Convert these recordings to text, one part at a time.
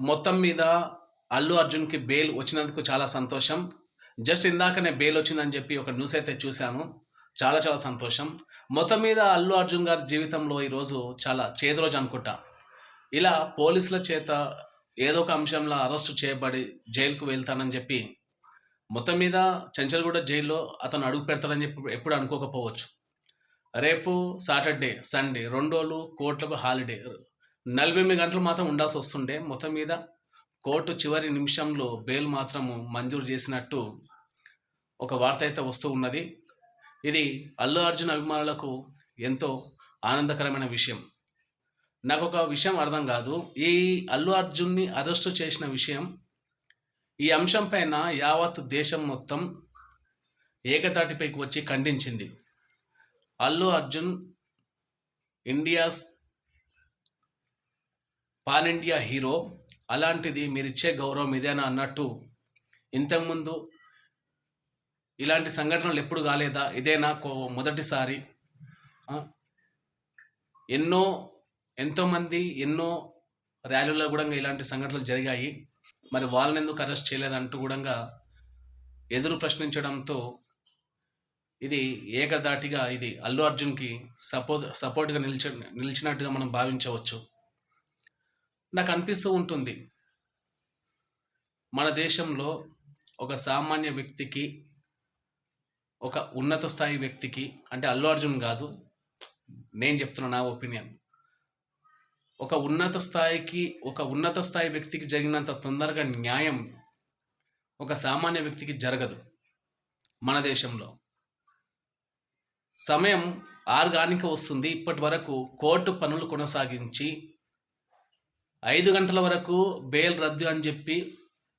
మొత్తం మీద అల్లు అర్జున్కి బెయిల్ వచ్చినందుకు చాలా సంతోషం. జస్ట్ ఇందాకనే బెయిల్ వచ్చిందని చెప్పి ఒక న్యూస్ అయితే చూశాను. చాలా చాలా సంతోషం. మొత్తం మీద అల్లు అర్జున్ గారి జీవితంలో ఈరోజు చాలా చేదు రోజు అనుకుంటా. ఇలా పోలీసుల చేత ఏదో ఒక అంశంలో అరెస్టు చేయబడి జైలుకు వెళ్తానని చెప్పి మొత్తం మీద చెంచల్గూడ జైల్లో అతను అడుగు పెడతాడని చెప్పి ఎప్పుడు అనుకోకపోవచ్చు. రేపు సాటర్డే సండే రెండు రోజులు కోర్టులకు హాలిడే. నలభై ఎనిమిది గంటలు మాత్రం ఉండాల్సి వస్తుండే. మొత్తం మీద కోర్టు చివరి నిమిషంలో బెయిల్ మాత్రము మంజూరు చేసినట్టు ఒక వార్త అయితే వస్తూ ఉన్నది. ఇది అల్లు అర్జున్ అభిమానులకు ఎంతో ఆనందకరమైన విషయం. నాకు ఒక విషయం అర్థం కాదు. ఈ అల్లు అర్జున్ని అరెస్టు చేసిన విషయం ఈ అంశం పైన యావత్ దేశం మొత్తం ఏకతాటిపైకి వచ్చి ఖండించింది. Allu Arjun India's pan India hero అలాంటిది మీరిచ్చే గౌరవం ఇదేనా అన్నట్టు ఇంతకుముందు ఇలాంటి సంఘటనలు ఎప్పుడు కాలేదా? ఇదేనా కో- మొదటిసారి? ఎన్నో ఎంతోమంది ఎన్నో ర్యాలీలో కూడా ఇలాంటి సంఘటనలు జరిగాయి. మరి వాళ్ళని ఎందుకు అరెస్ట్ చేయలేదంటూ కూడా ఎదురు ప్రశ్నించడంతో ఇది ఏకదాటిగా ఇది అల్లు అర్జున్కి సపోర్ట్ సపోర్ట్గా నిలిచ నిలిచినట్టుగా మనం భావించవచ్చు. నాకు అనిపిస్తూ ఉంటుంది. మన దేశంలో ఒక సామాన్య వ్యక్తికి ఒక ఉన్నత స్థాయి వ్యక్తికి అంటే అల్లు అర్జున్ కాదు నేను చెప్తున్నా నా ఒపీనియన్. ఒక ఉన్నత స్థాయికి ఒక ఉన్నత స్థాయి వ్యక్తికి జరిగినంత తొందరగా న్యాయం ఒక సామాన్య వ్యక్తికి జరగదు మన దేశంలో. సమయం ఆర్గానిక్ వస్తుంది. ఇప్పటి వరకు కోర్టు పనులు కొనసాగించి ఐదు గంటల వరకు బెయిల్ రద్దు అని చెప్పి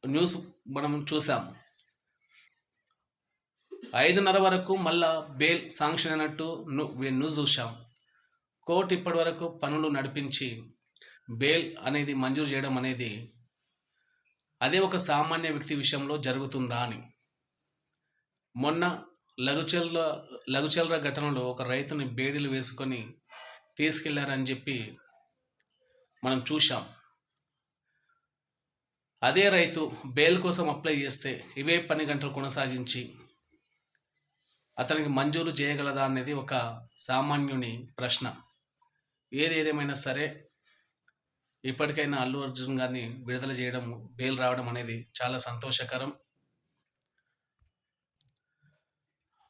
న్యూస్ మనం చూసాం ఐదున్నర వరకు మళ్ళా బెయిల్ శాంక్షన్ అయినట్టు న్యూస్ చూసాం కోర్టు ఇప్పటి వరకు పనులు నడిపించి బెయిల్ అనేది మంజూరు చేయడం అనేది అదే ఒక సామాన్య వ్యక్తి విషయంలో జరుగుతుందా అని. మొన్న లఘుచల్ల లఘుచల్ర ఘటనలో ఒక రైతుని బేడీలు వేసుకొని తీసుకెళ్ళారని చెప్పి మనం చూశాం. అదే రైతు బెయిల్ కోసం అప్లై చేస్తే ఇవే పని గంటలు కొనసాగించి అతనికి మంజూరు చేయగలదా అనేది ఒక సామాన్యుని ప్రశ్న. ఏది సరే ఇప్పటికైనా అల్లు అర్జున్ గారిని విడుదల చేయడం బెయిల్ రావడం అనేది చాలా సంతోషకరం.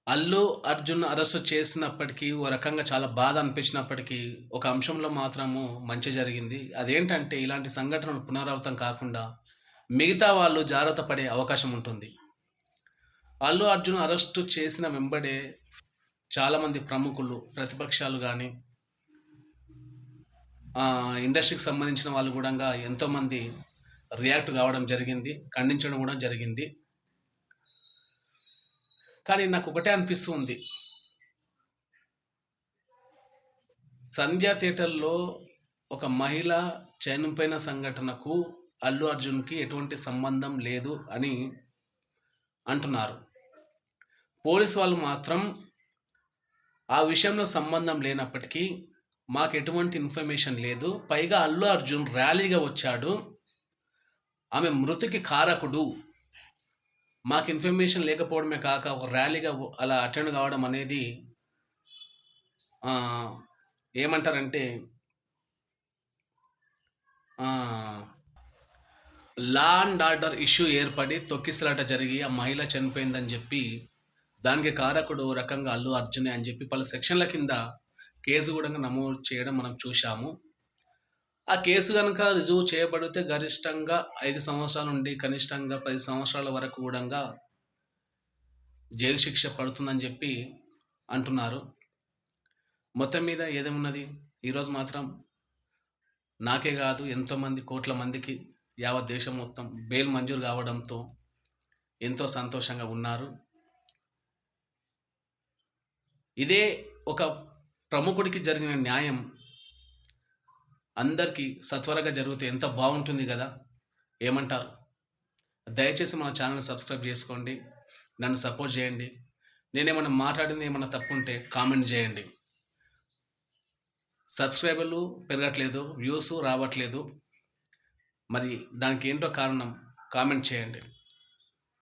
అల్లు అర్జున్ అరెస్ట్ చేసినప్పటికీ ఓ రకంగా చాలా బాధ అనిపించినప్పటికీ ఒక అంశంలో మాత్రము మంచి జరిగింది. అదేంటంటే ఇలాంటి సంఘటనలు పునరావృతం కాకుండా మిగతా వాళ్ళు జాగ్రత్త పడే అవకాశం ఉంటుంది. అల్లు అర్జున్ అరెస్టు చేసిన వెంబడే చాలామంది ప్రముఖులు ప్రతిపక్షాలు కానీ ఇండస్ట్రీకి సంబంధించిన వాళ్ళు కూడా ఎంతోమంది రియాక్ట్ కావడం జరిగింది ఖండించడం కూడా జరిగింది. కానీ నాకు ఒకటే అనిపిస్తుంది. సంధ్యా థియేటర్లో ఒక మహిళ చనిపోయిన సంఘటనకు అల్లు అర్జున్కి ఎటువంటి సంబంధం లేదు అని అంటున్నారు. పోలీస్ వాళ్ళు మాత్రం ఆ విషయంలో సంబంధం లేనప్పటికీ మాకు ఎటువంటి ఇన్ఫర్మేషన్ లేదు. పైగా అల్లు అర్జున్ ర్యాలీగా వచ్చాడు. ఆమె మృతికి కారకుడు. మాకు ఇన్ఫర్మేషన్ లేకపోవడమే కాక ఒక ర్యాలీగా అలా అటెండ్ కావడం అనేది ఏమంటారంటే లా అండ్ ఆర్డర్ ఇష్యూ ఏర్పడి తొక్కిసలాట జరిగి ఆ మహిళ చనిపోయిందని చెప్పి దానికి కారకుడు ఓ రకంగా అల్లు అర్జునే అని చెప్పి పలు సెక్షన్ల కింద కేసు కూడా నమోదు చేయడం మనం చూశాము. ఆ కేసు కనుక రుజువు చేయబడితే గరిష్టంగా ఐదు సంవత్సరాల నుండి కనిష్టంగా పది సంవత్సరాల వరకు కూడా జైలు శిక్ష పడుతుందని చెప్పి అంటున్నారు. మొత్తం మీద ఏదేమున్నది? ఈరోజు మాత్రం నాకే కాదు ఎంతోమంది కోట్ల మందికి యావత్ దేశం మొత్తం బెయిల్ మంజూరు కావడంతో ఎంతో సంతోషంగా ఉన్నారు. ఇదే ఒక ప్రముఖుడికి జరిగిన న్యాయం అందరికీ సత్వరగా జరిగితే ఎంత బాగుంటుంది కదా? ఏమంటారు? దయచేసి మన ఛానల్ సబ్స్క్రైబ్ చేసుకోండి. నన్ను సపోర్ట్ చేయండి. నేనేమన్నా మాట్లాడింది ఏమన్నా తప్పు ఉంటే కామెంట్ చేయండి. సబ్స్క్రైబర్లు పెరగట్లేదు వ్యూస్ రావట్లేదు. మరి దానికి ఏంటో కారణం? కామెంట్ చేయండి.